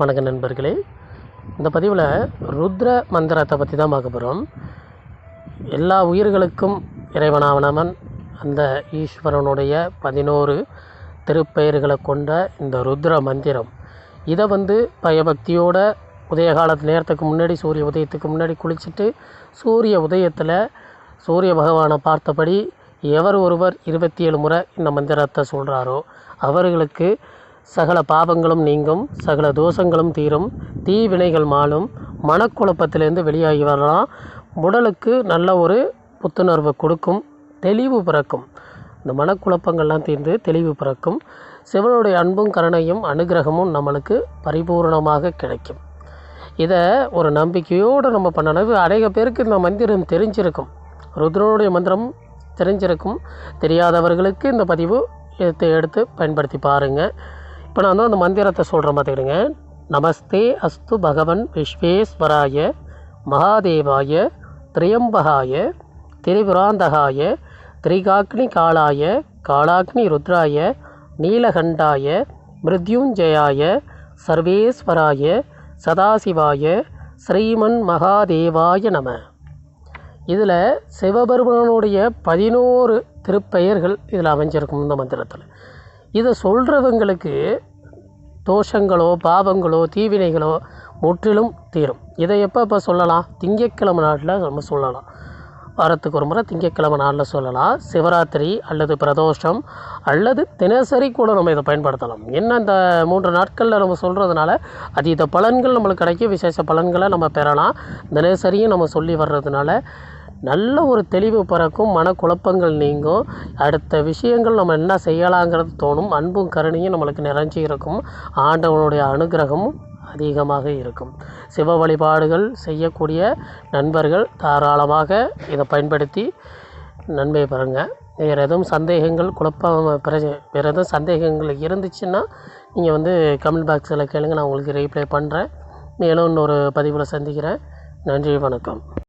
வணக்க நண்பர்களே. இந்த பதிவில் ருத்ர மந்திரத்தை பற்றி தான் பார்க்க போகிறோம் எல்லா உயிர்களுக்கும் இறைவனாவனவன் அந்த ஈஸ்வரனுடைய பதினோரு திருப்பெயர்களை கொண்ட இந்த ருத்ர மந்திரம். இதை வந்து பயபக்தியோட உதய காலத்து நேரத்துக்கு முன்னாடி சூரிய உதயத்துக்கு முன்னாடி குளிச்சுட்டு சூரிய உதயத்தில் சூரிய பகவானை பார்த்தபடி எவர் ஒருவர் இருபத்தி ஏழு முறை இந்த மந்திரத்தை சொல்கிறாரோ அவர்களுக்கு சகல பாவங்களும் நீங்கும் சகல தோஷங்களும் தீரும் தீவினைகள் மாலும் மனக்குழப்பத்திலேருந்து வெளியாகி வரலாம். உடலுக்கு நல்ல ஒரு புத்துணர்வு கொடுக்கும் தெளிவு பிறக்கும். இந்த மனக்குழப்பங்கள்லாம் தீர்ந்து தெளிவு பிறக்கும். சிவனுடைய அன்பும் கருணையும் அனுகிரகமும் நம்மளுக்கு பரிபூர்ணமாக கிடைக்கும். இதை ஒரு நம்பிக்கையோடு நம்ம பண்ணணும். அநேக பேருக்கு இந்த மந்திரம் தெரிஞ்சிருக்கும். ருத்ரனுடைய மந்திரம் தெரிஞ்சிருக்கும். தெரியாதவர்களுக்கு இந்த பதிவு எடுத்து எடுத்து பயன்படுத்தி பாருங்கள் இப்போ நான் வந்து அந்த மந்திரத்தை சொல்கிறேன் பார்த்துக்கிடுங்க. நமஸ்தே அஸ்து பகவன் விஸ்வேஸ்வராய மகாதேவாய திரியம்பகாய திரிபுராந்தகாய திரிகாக்னி காலாய காலாக்னி ருத்ராய நீலகண்டாய மிருத்யுஞ்சயாய சர்வேஸ்வராய சதாசிவாய ஸ்ரீமன் மகாதேவாய நம. இதில் சிவபெருமானுடைய பதினோரு திருப்பெயர்கள் இதில் அமைஞ்சிருக்கும் இந்த மந்திரத்தில். இதை சொல்கிறவங்களுக்கு தோஷங்களோ பாவங்களோ தீவினைகளோ முற்றிலும் தீரும். இதை எப்போ இப்போ சொல்லலாம்? திங்கட்கிழமை நாட்டில் நம்ம சொல்லலாம். வாரத்துக்கு ஒரு முறை திங்கட்கிழமை நாளில் சொல்லலாம். சிவராத்திரி அல்லது பிரதோஷம் அல்லது தினசரி கூட நம்ம இதை பயன்படுத்தலாம். என்ன இந்த மூன்று நாட்களில் நம்ம சொல்கிறதுனால அதீத பலன்கள் நம்மளுக்கு கிடைக்கும். விசேஷ பலன்களை நம்ம பெறலாம். தினசரியும் நம்ம சொல்லி வர்றதுனால நல்ல ஒரு தெளிவு பிறக்கும் மனக்குழப்பங்கள் நீங்கும். அடுத்த விஷயங்கள் நம்ம என்ன செய்யலாங்கிறது தோணும். அன்பும் கருணையும் நம்மளுக்கு நிறைஞ்சி இருக்கும். ஆண்டவனுடைய அனுகிரகமும் அதிகமாக இருக்கும். சிவ வழிபாடுகள் செய்யக்கூடிய நண்பர்கள் தாராளமாக இதை பயன்படுத்தி நன்மை பெறுங்க. வேறு எதுவும் சந்தேகங்கள் குழப்பம் பிரச்ச வேறு எதுவும் சந்தேகங்கள் இருந்துச்சுன்னா நீங்கள் வந்து கமெண்ட் பாக்ஸில் கேளுங்க. நான் உங்களுக்கு ரீப்ளை பண்ணுறேன் மேலும் இன்னொரு பதிவில் சந்திக்கிறேன். நன்றி வணக்கம்.